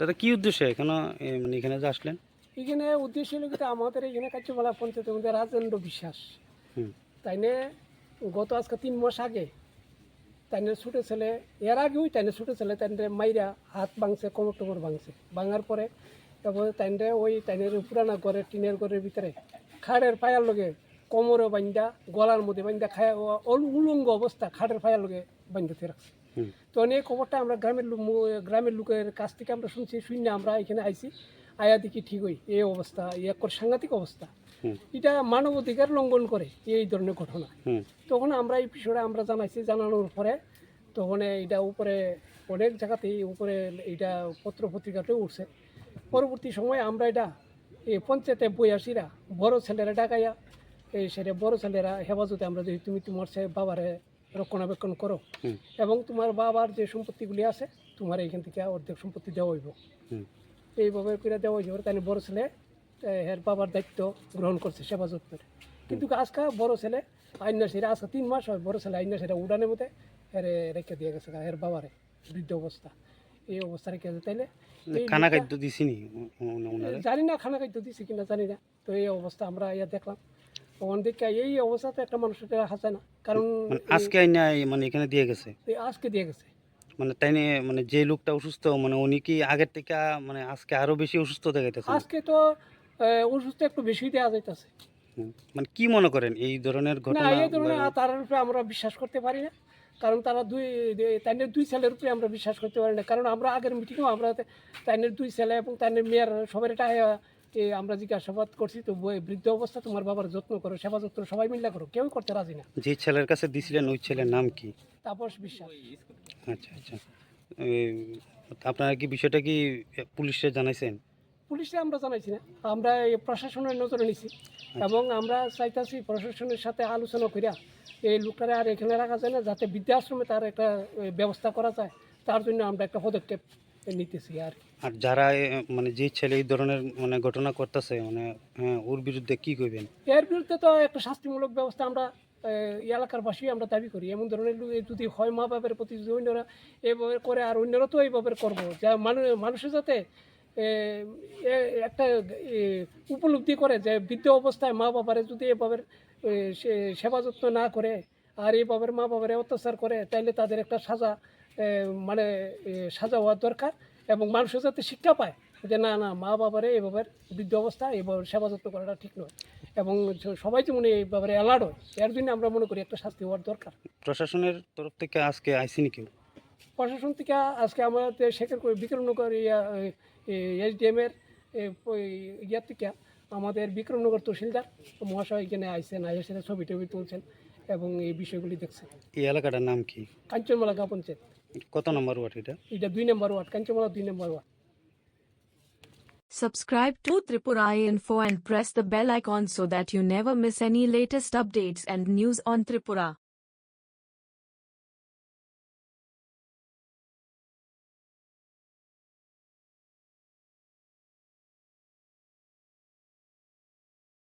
দাদা কি উদ্দেশ্যে এখানে মানে এখানে যে আসলেন? এখানে উদ্দেশ্য হলো কিন্তু আমাদের এখানে কাচ্চপালা পঞ্চায়েতের মধ্যে রাজেন্দ্র বিশ্বাস। তাই না গত আজকে তিন মাস আগে তাই ছুটে ছেলে এর আগেও তাই ছুটে ছেলে তাই মাইরা হাত ভাঙছে কোমর টোমর ভাঙছে। ভাঙার পরে তারপরে তাই ওই তাই পুরানা ঘরে টিনের ঘরের ভিতরে খাড়ের পায়ার লগে কোমরে বান্ধা গলার মধ্যে বান্ধা খায় উলঙ্গ অবস্থা খাটের পায়ার লগে বান্ধতে রাখছে। তো এই খবরটা আমরা গ্রামের লোক গ্রামের লোকের কাছ থেকে আমরা শুনছি শুনে আমরা এখানে আইছি। আয়া দেখি ঠিক হই এই অবস্থা এক সাংঘাতিক অবস্থা। এটা মানব অধিকার লঙ্ঘন করে এই ধরনের ঘটনা। তখন আমরা এই বিষয়টা আমরা জানাইছি জানানোর পরে তখন এটা উপরে অনেক জায়গাতেই উপরে এটা পত্র পত্রিকাতেও উঠছে। পরবর্তী সময় আমরা এটা এই পঞ্চায়েতে বই আসিরা বড় ছেলেরা ডাকাইয়া এই সেটা বড় ছেলেরা হেফাজতে আমরা যদি তুমি তোমার সে বাবারে রক্ষণাবেক্ষণ করো। এবং তোমার বাবার যে সম্পত্তিগুলি আছে তোমার এইখান থেকে অর্ধেক সম্পত্তি দেওয়া হইব। এইভাবে করে দেওয়া হইব তাই বড় ছেলে এর বাবার দায়িত্ব গ্রহণ করছে সেবা যত্নের কিন্তু আজকা বড় ছেলে আইনা সেরা আজকে তিন মাস হয় বড় ছেলে আইনা সেরা উড়ানের মধ্যে এর রেখে দিয়ে গেছে এর বাবারে। বৃদ্ধ অবস্থা। এই অবস্থা রেখে আছে তাইলে খানা খাদ্য দিছিনি জানি না খানা খাদ্য দিছি কিনা জানি না। তো এই অবস্থা আমরা ইয়া দেখলাম। তখন দেখে এই অবস্থাতে একটা মানুষের রাখা না। কারণ মানে আজকে আইনা মানে এখানে দিয়ে গেছে? আজকে দিয়ে গেছে। মানে তাই নিয়ে মানে যে লোকটা অসুস্থ মানে উনি কি আগের থেকে মানে আজকে আরও বেশি অসুস্থ দেখাইতেছে? আজকে তো ওষুধ একটু বেশি দেওয়া যাইতেছে। মানে কি মনে করেন এই ধরনের ঘটনা? এই ধরনের তার উপরে আমরা বিশ্বাস করতে পারি না। কারণ তারা দুই তাইনের দুই ছেলের উপরে আমরা বিশ্বাস করতে পারি না। কারণ আমরা আগের মিটিংও আমরা তাইনের দুই ছেলে এবং তাইনের মেয়ের সবার এটা এ, আমরা জিজ্ঞাসাবাদ করছি তো বৃদ্ধ অবস্থা তোমার বাবার যত্ন করো সেবা যত্ন সবাই মিলে করো কেউ করতে রাজি না। যে ছেলের কাছে দিছিলেন ওই ছেলের নাম কি? তাপস বিশ্বাস। আচ্ছা আচ্ছা। আপনারা কি বিষয়টা কি পুলিশে জানাইছেন? পুলিশে আমরা জানাইছি না। আমরা এই প্রশাসনের নজরে নিছি এবং আমরা চাইতাছি প্রশাসনের সাথে আলোচনা করিয়া এই লোকটারে আর এখানে রাখা যায় না যাতে বৃদ্ধাশ্রমে তার একটা ব্যবস্থা করা যায়। তার জন্য আমরা একটা পদক্ষেপ নিতেছি আর আর যারা মানে যে ছেলে এই ধরনের মানে ঘটনা করতেছে মানে হ্যাঁ, ওর বিরুদ্ধে কি করবেন এর বিরুদ্ধে তো একটা শাস্তিমূলক ব্যবস্থা আমরা এলাকার বাসী আমরা দাবি করি। এমন ধরনের যদি হয় মা বাবার প্রতি যদি অন্যরা এইভাবে করে আর অন্যরা তো এইভাবে করব। যা মানুষ মানুষের যাতে একটা উপলব্ধি করে যে বৃদ্ধ অবস্থায় মা বাবারে যদি এভাবে সেবা যত্ন না করে আর এইভাবে মা বাবারে অত্যাচার করে তাইলে তাদের একটা সাজা মানে সাজা হওয়ার দরকার এবং মানুষের যাতে শিক্ষা পায় যে না না মা বাবারে এভাবে বৃদ্ধ অবস্থা এভাবে সেবা যত্ন করাটা ঠিক নয়। এবং সবাই যেমন এই ব্যাপারে অ্যালার্ট হয় এর জন্য আমরা মনে করি একটা শাস্তি হওয়ার দরকার। প্রশাসনের তরফ থেকে আজকে আইসিনি কেউ? প্রশাসন থেকে আজকে আমাদের শেখের বিক্রমনগর ইয়া এস ডি এসডিএমের ইয়ার থেকে আমাদের বিক্রমনগর তহসিলদার মহাশয় এখানে আইসেন আইসে সেটা ছবি টবি তুলছেন এবং এই বিষয়গুলি দেখছেন। এই এলাকাটার নাম কি? কাঞ্চনমালা পঞ্চায়েত। কত নম্বর ওয়ার্ড এটা এটা দুই নম্বর ওয়ার্ড কাঞ্চনমালা দুই number ward Subscribe to Tripura Info and press the bell icon so that you never miss any latest updates and news on Tripura.